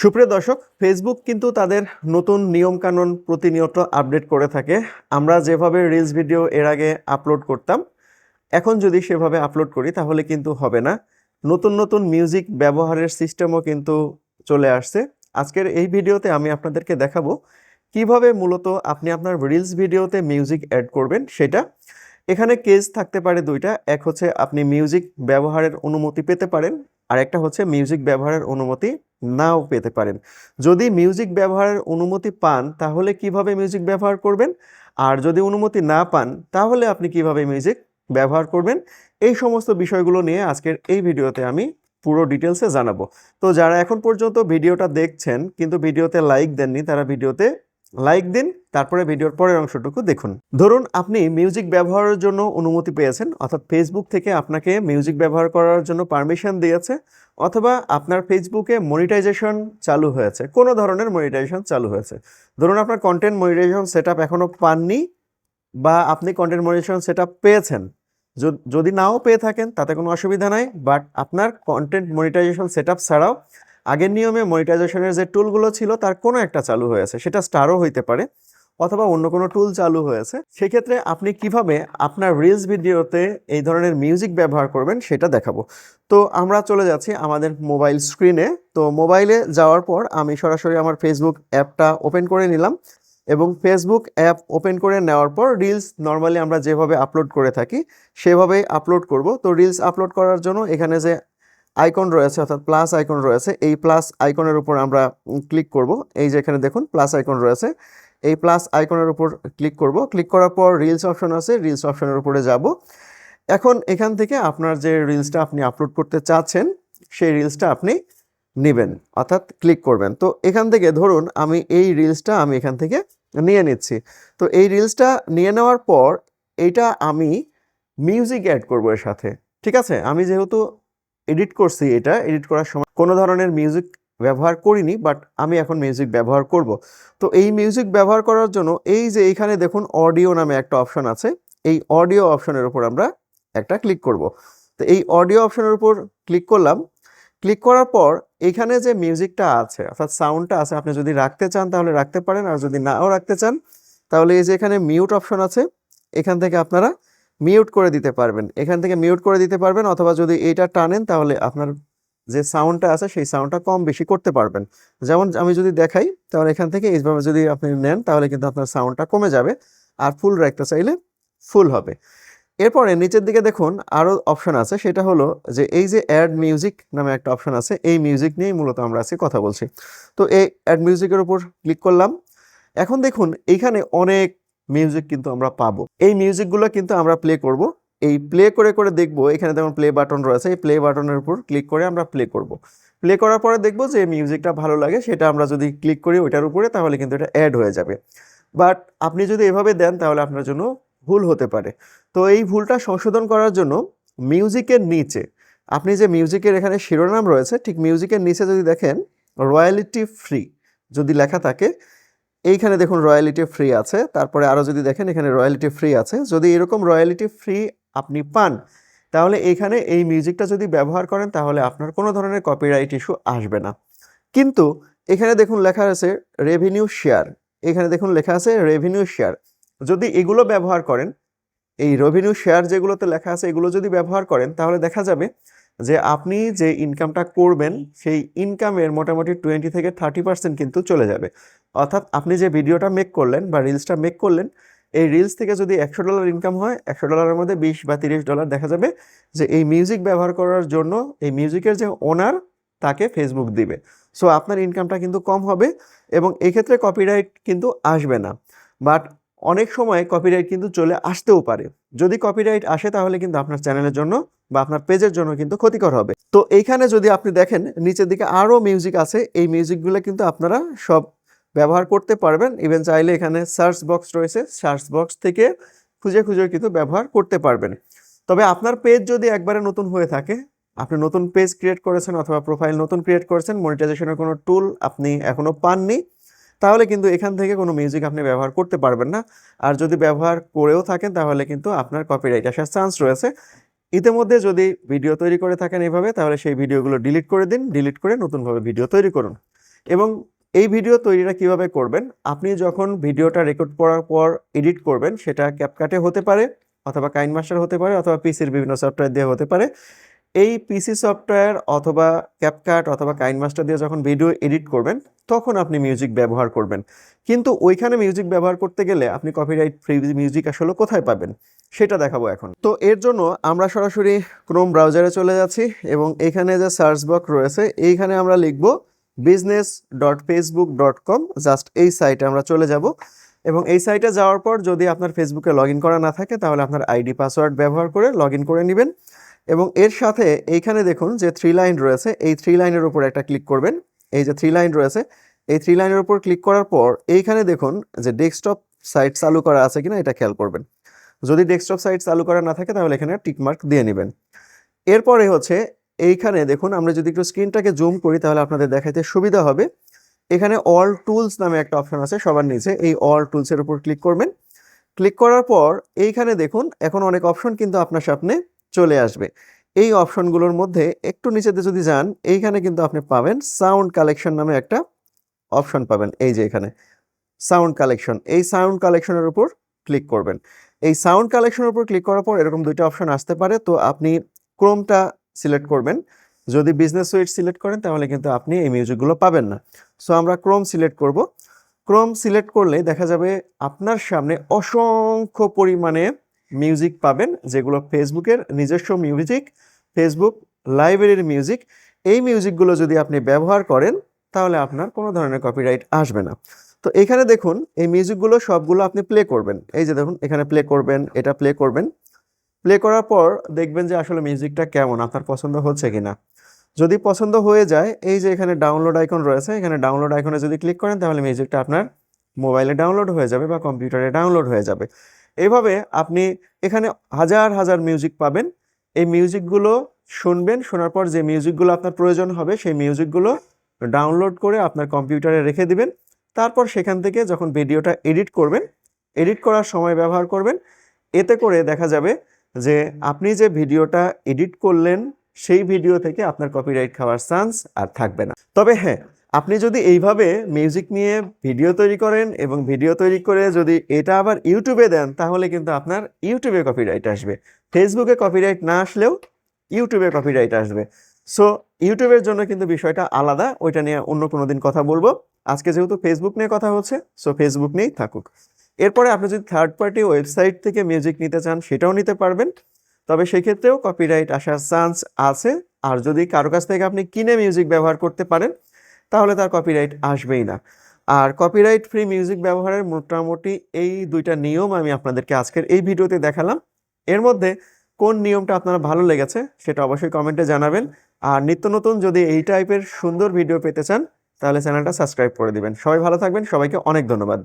সুপ্রিয় দর্শক ফেসবুক কিন্তু তাদের নতুন নিয়মকানুন প্রতিনিয়ত আপডেট করে থাকে। আমরা যেভাবে রিলস ভিডিও এর আগে আপলোড করতাম, এখন যদি সেভাবে আপলোড করি তাহলে কিন্তু হবে না। নতুন নতুন মিউজিক ব্যবহারের সিস্টেমও কিন্তু চলে আসছে। আজকের এই ভিডিওতে আমি আপনাদেরকে দেখাবো কীভাবে মূলত আপনি আপনার রিলস ভিডিওতে মিউজিক অ্যাড করবেন সেটা। এখানে কেস থাকতে পারে দুইটা, এক হচ্ছে আপনি মিউজিক ব্যবহারের অনুমতি পেতে পারেন আর একটা হচ্ছে মিউজিক ব্যবহারের অনুমতি নাও পেতে পারেন। যদি মিউজিক ব্যবহারের অনুমতি পান, তাহলে কীভাবে মিউজিক ব্যবহার করবেন? আর যদি অনুমতি না পান, তাহলে আপনি কীভাবে মিউজিক ব্যবহার করবেন? এই সমস্ত বিষয়গুলো নিয়ে আজকের এই ভিডিওতে আমি পুরো ডিটেলসে জানাব। তো যারা এখন পর্যন্ত ভিডিওটা দেখছেন, কিন্তু ভিডিওতে লাইক দেননি, তারা ভিডিওতে লাইক দিন। তারপরে ভিডিওর পরের অংশটুকু দেখুন। ধরুন আপনি মিউজিক ব্যবহারের জন্য অনুমতি পেয়েছেন, অর্থাৎ ফেসবুক থেকে আপনাকে মিউজিক ব্যবহার করার জন্য পারমিশন দিয়েছে, অথবা আপনার ফেসবুকে মনিটাইজেশন চালু হয়েছে, কোনো ধরনের মনিটাইজেশন চালু হয়েছে। ধরুন আপনার কন্টেন্ট মনিটাইজেশন সেট আপ এখনও পাননি, বা আপনি কন্টেন্ট মনিটাইজেশন সেট আপ পেয়েছেন যদি নাও পেয়ে থাকেন, তাতে কোনো অসুবিধা নাই বাট আপনার কন্টেন্ট মনিটাইজেশন সেট আপ ছাড়াও আগের নিয়মে মনিটাইজেশনের যে টুলগুলো ছিল, তার কোনো একটা চালু হয়েছে, সেটা স্টারও হইতে পারে। অথবা অন্য কোনো টুল চালু হয়েছে, সেক্ষেত্রে আপনি কীভাবে আপনার রিলস ভিডিওতে এই ধরনের মিউজিক ব্যবহার করবেন সেটা দেখাবো। তো আমরা চলে যাচ্ছি আমাদের মোবাইল স্ক্রিনে তো মোবাইলে যাওয়ার পর আমি সরাসরি আমার ফেসবুক অ্যাপটা ওপেন করে নিলাম এবং ফেসবুক অ্যাপ ওপেন করে নেওয়ার পর রিলস নর্মালি আমরা যেভাবে আপলোড করে থাকি, সেভাবেই আপলোড করব। তো রিলস আপলোড করার জন্য এখানে যে আইকন রয়েছে, অর্থাৎ প্লাস আইকন রয়েছে, এই প্লাস আইকনের উপর আমরা ক্লিক করব। এই যে এখানে দেখুন প্লাস আইকন রয়েছে। এই প্লাস আইকনের উপর ক্লিক করব। ক্লিক করার পর রিলস অপশন আছে রিলস অপশনের উপরে যাব। এখন এখান থেকে আপনার যে রিলসটা আপনি আপলোড করতে চাচ্ছেন, সেই রিলসটা আপনি নেবেন, অর্থাৎ ক্লিক করবেন। তো এখান থেকে ধরুন আমি এই রিলসটা আমি এখান থেকে নিয়ে নিচ্ছি। তো এই রিলসটা নিয়ে নেওয়ার পর এইটা আমি মিউজিক অ্যাড করব এর সাথে, ঠিক আছে? আমি যেহেতু এডিট করছি এটা এডিট করার সময় কোনো ধরনের মিউজিক ব্যবহার করিনি বাট আমি এখন মিউজিক ব্যবহার করব। তো এই মিউজিক ব্যবহার করার জন্য এই যে এইখানে দেখুন অডিও নামে একটা অপশন আছে, এই অডিও অপশনের উপর আমরা একটা ক্লিক করব। তো এই অডিও অপশনের উপর ক্লিক করলাম। ক্লিক করার পর এখানে যে মিউজিকটা আছে, অর্থাৎ সাউন্ডটা আছে, আপনি যদি রাখতে চান তাহলে রাখতে পারেন, আর যদি নাও রাখতে চান, তাহলে এই যে এখানে মিউট অপশন আছে, এখান থেকে আপনারা মিউট করে দিতে পারবেন। এখান থেকে মিউট করে দিতে পারবেন, অথবা যদি এইটা টানেন তাহলে আপনার যে সাউন্ডটা আছে সেই সাউন্ডটা কম বেশি করতে পারবেন। যেমন আমি যদি দেখাই, তাহলে এখান থেকে এইভাবে যদি আপনি নেন, তাহলে কিন্তু আপনার সাউন্ডটা কমে যাবে আর ফুল রাখতে চাইলে ফুল হবে। এরপরে নিচের দিকে দেখুন আরও অপশন আছে, সেটা হলো যে এই যে অ্যাড মিউজিক নামে একটা অপশন আছে, এই মিউজিক নিয়েই মূলত আমরা আজকে কথা বলছি। তো এই অ্যাড মিউজিকের উপর ক্লিক করলাম। এখন দেখুন, এইখানে অনেক মিউজিক কিন্তু আমরা পাবো। এই মিউজিকগুলো কিন্তু আমরা প্লে করব। এই প্লে করে করে দেখব, এখানে যেমন প্লে বাটন রয়েছে, এই প্লে বাটনের উপর ক্লিক করে আমরা প্লে করব। প্লে করার পরে দেখব যে মিউজিকটা ভালো লাগে, সেটা আমরা যদি ক্লিক করি ওইটার উপরে, তাহলে কিন্তু এটা অ্যাড হয়ে যাবে। বাট আপনি যদি এভাবে দেন, তাহলে আপনার জন্য ভুল হতে পারে। তো এই ভুলটা সংশোধন করার জন্য মিউজিকের নিচে, আপনি যে মিউজিকের এখানে শিরোনাম রয়েছে, ঠিক মিউজিকের নিচে যদি দেখেন রয়্যালিটি ফ্রি যদি লেখা থাকে, এইখানে দেখুন রয়্যালিটি ফ্রি আছে, তারপরে আরও যদি দেখেন, এখানে রয়্যালিটি ফ্রি আছে। যদি এরকম রয়্যালিটি ফ্রি আপনি পান। তাহলে এখানে এই মিউজিকটা যদি ব্যবহার করেন, তাহলে আপনার কোনো ধরনের কপিরাইট ইস্যু আসবে না। কিন্তু এখানে দেখুন লেখা আছে রেভিনিউ শেয়ার এখানে দেখুন লেখা আছে রেভিনিউ শেয়ার যদি এগুলো ব্যবহার করেন, এই রেভিনিউ শেয়ার যেগুলোতে লেখা আছে, এগুলো যদি ব্যবহার করেন, তাহলে দেখা যাবে যে আপনি যে ইনকামটা করবেন, সেই ইনকামের মোটামুটি টোয়েন্টি থেকে থার্টি পার্সেন্ট কিন্তু চলে যাবে। অর্থাৎ আপনি যে ভিডিওটা মেক করলেন বা রিলসটা মেক করলেন এই রিলস থেকে যদি একশো ডলার ইনকাম হয়, একশো ডলারের মধ্যে বিশ বা তিরিশ ডলার দেখা যাবে যে এই মিউজিক ব্যবহার করার জন্য এই মিউজিকের যে ওনার তাকে ফেসবুক দিবে। সো আপনার ইনকামটা কিন্তু কম হবে এবং এক্ষেত্রে ক্ষেত্রে কপিরাইট কিন্তু আসবে না। বাট অনেক সময় কপিরাইট কিন্তু চলে আসতেও পারে। যদি কপিরাইট আসে তাহলে কিন্তু আপনার চ্যানেলের জন্য বা আপনার পেজের জন্য কিন্তু ক্ষতিকর হবে। তো এইখানে যদি আপনি দেখেন, নিচের দিকে আরও মিউজিক আছে, এই মিউজিকগুলো কিন্তু আপনারা সব ব্যবহার করতে পারবেন। ইভেন চাইলে এখানে সার্চ বক্স রয়েছে। সার্চ বক্স থেকে খুঁজে খুঁজে কিন্তু ব্যবহার করতে পারবেন। তবে আপনার পেজ যদি একবারে নতুন হয়ে থাকে, আপনি নতুন পেজ ক্রিয়েট করেছেন অথবা প্রোফাইল নতুন ক্রিয়েট করেছেন মনিটাইজেশনের কোনো টুল আপনি এখনও পাননি, তাহলে কিন্তু এখান থেকে কোনো মিউজিক আপনি ব্যবহার করতে পারবেন না। আর যদি ব্যবহার করেও থাকেন, তাহলে কিন্তু আপনার কপিরাইট আসার চান্স রয়েছে। ইতিমধ্যে যদি ভিডিও তৈরি করে থাকেন এভাবে, তাহলে সেই ভিডিওগুলো ডিলিট করে দিন। ডিলিট করে নতুনভাবে ভিডিও তৈরি করুন। এবং এই ভিডিও তৈরিটা কীভাবে করবেন? আপনি যখন ভিডিওটা রেকর্ড করার পর এডিট করবেন, সেটা ক্যাপকাটে হতে পারে অথবা কাইন মাস্টার হতে পারে অথবা পিসির বিভিন্ন সফটওয়্যার দিয়ে হতে পারে। এই পিসি সফটওয়্যার অথবা ক্যাপকাট অথবা কাইন মাস্টার দিয়ে যখন ভিডিও এডিট করবেন, তখন আপনি মিউজিক ব্যবহার করবেন। কিন্তু ওইখানে মিউজিক ব্যবহার করতে গেলে আপনি কপিরাইট ফ্রি মিউজিক আসলে কোথায় পাবেন? সেটা দেখাবো এখন। তো এর জন্য আমরা সরাসরি ক্রোম ব্রাউজারে চলে যাচ্ছি এবং এখানে যে সার্চ বক্স রয়েছে, এইখানে আমরা লিখব business dot Facebook dot com just এই সাইটে আমরা চলে যাব। এবং এই সাইটে যাওয়ার পর যদি আপনার ফেসবুকে লগ ইন করা না থাকে, তাহলে আপনার আইডি পাসওয়ার্ড ব্যবহার করে লগ ইন করে নেবেন। এবং এর সাথে এইখানে দেখুন যে থ্রি লাইন রয়েছে, এই থ্রি লাইনের উপর একটা ক্লিক করবেন। এই যে থ্রি লাইন রয়েছে, এই থ্রি লাইনের উপর ক্লিক করার পর এইখানে দেখুন যে ডেস্কটপ সাইট চালু করা আছে কিনা, এটা খেয়াল করবেন। যদি ডেস্কটপ সাইট চালু করা না থাকে, তাহলে এখানে টিকমার্ক দিয়ে নেবেন। এরপরে হচ্ছে এইখানে দেখুন, আমরা যদি একটু স্ক্রিনটাকে জুম করি, তাহলে আপনাদের দেখাইতে সুবিধা হবে। এখানে অল টুলস নামে একটা অপশন আছে সবার নিচে, এই অল টুলসের উপর ক্লিক করবেন। ক্লিক করার পর এইখানে দেখুন, এখন অনেক অপশন কিন্তু আপনার সামনে চলে আসবে। এই অপশনগুলোর মধ্যে একটু নিচেতে যদি যান, এইখানে কিন্তু আপনি পাবেন সাউন্ড কালেকশন নামে একটা অপশন পাবেন, এই যে এখানে। সাউন্ড কালেকশন এই সাউন্ড কালেকশনের উপর ক্লিক করবেন। এই সাউন্ড কালেকশনের উপর ক্লিক করার পর এরকম দুইটা অপশন আসতে পারে, তো আপনি ক্রোমটা সিলেক্ট করবেন। যদি বিজনেস সুইট সিলেক্ট করেন, তাহলে কিন্তু আপনি এই মিউজিকগুলো পাবেন না। সো আমরা ক্রোম সিলেক্ট করব। ক্রোম সিলেক্ট করলে দেখা যাবে আপনার সামনে অসংখ্য পরিমাণে মিউজিক পাবেন, যেগুলো ফেসবুকের নিজস্ব মিউজিক ফেসবুক লাইব্রেরির মিউজিক এই মিউজিকগুলো যদি আপনি ব্যবহার করেন, তাহলে আপনার কোনো ধরনের কপিরাইট আসবে না। তো এখানে দেখুন, এই মিউজিকগুলো সবগুলো আপনি প্লে করবেন। এই যে দেখুন, এখানে প্লে করবেন, এটা প্লে করবেন। প্লে করার পর দেখবেন যে আসলে মিউজিকটা কেমন, আপনার পছন্দ হচ্ছে কিনা। যদি পছন্দ হয়ে যায়, এই যে এখানে ডাউনলোড আইকন রয়েছে, এখানে ডাউনলোড আইকনে যদি ক্লিক করেন, তাহলে মিউজিকটা আপনার মোবাইলে ডাউনলোড হয়ে যাবে বা কম্পিউটারে ডাউনলোড হয়ে যাবে। এইভাবে আপনি এখানে হাজার হাজার মিউজিক পাবেন। এই মিউজিকগুলো শুনবেন, শোনার পর যে মিউজিকগুলো আপনার প্রয়োজন হবে, সেই মিউজিকগুলো ডাউনলোড করে আপনার কম্পিউটারে রেখে দিবেন। তারপর সেখান থেকে যখন ভিডিওটা এডিট করবেন এডিট করার সময় ব্যবহার করবেন। এতে করে দেখা যাবে যে আপনি যে ভিডিওটা এডিট করলেন, সেই ভিডিও থেকে আপনার কপিরাইট খাওয়ার চান্স আর থাকবে না। তবে হ্যাঁ আপনি যদি এইভাবে মিউজিক নিয়ে ভিডিও তৈরি করেন এবং ভিডিও তৈরি করে যদি এটা আবার ইউটিউবে দেন, তাহলে কিন্তু আপনার ইউটিউবে কপিরাইট আসবে। ফেসবুকে কপিরাইট না আসলেও ইউটিউবে কপিরাইট আসবে। সো ইউটিউবের জন্য কিন্তু বিষয়টা আলাদা, ওইটা নিয়ে অন্য কোনো দিন কথা বলব। আজকে যেহেতু ফেসবুক নিয়ে কথা হচ্ছে সো ফেসবুক নিয়েই থাকুক। এরপরে আপনি যদি থার্ড পার্টি ওয়েবসাইট থেকে মিউজিক নিতে চান, সেটাও নিতে পারবেন। তবে সেক্ষেত্রেও কপিরাইট আসার চান্স আছে। আর যদি কারও কাছ থেকে আপনি কিনে মিউজিক ব্যবহার করতে পারেন, তাহলে তার কপিরাইট আসবেই না। আর কপিরাইট ফ্রি মিউজিক ব্যবহারের মোটামুটি এই দুইটা নিয়ম আমি আপনাদেরকে আজকের এই ভিডিওতে দেখালাম। এর মধ্যে কোন নিয়মটা আপনার ভালো লেগেছে, সেটা অবশ্যই কমেন্টে জানাবেন। আর নিত্য নতুন যদি এই টাইপের সুন্দর ভিডিও পেতে চান, তাহলে চ্যানেলটা সাবস্ক্রাইব করে দিবেন। সবাই ভালো থাকবেন। সবাইকে অনেক ধন্যবাদ।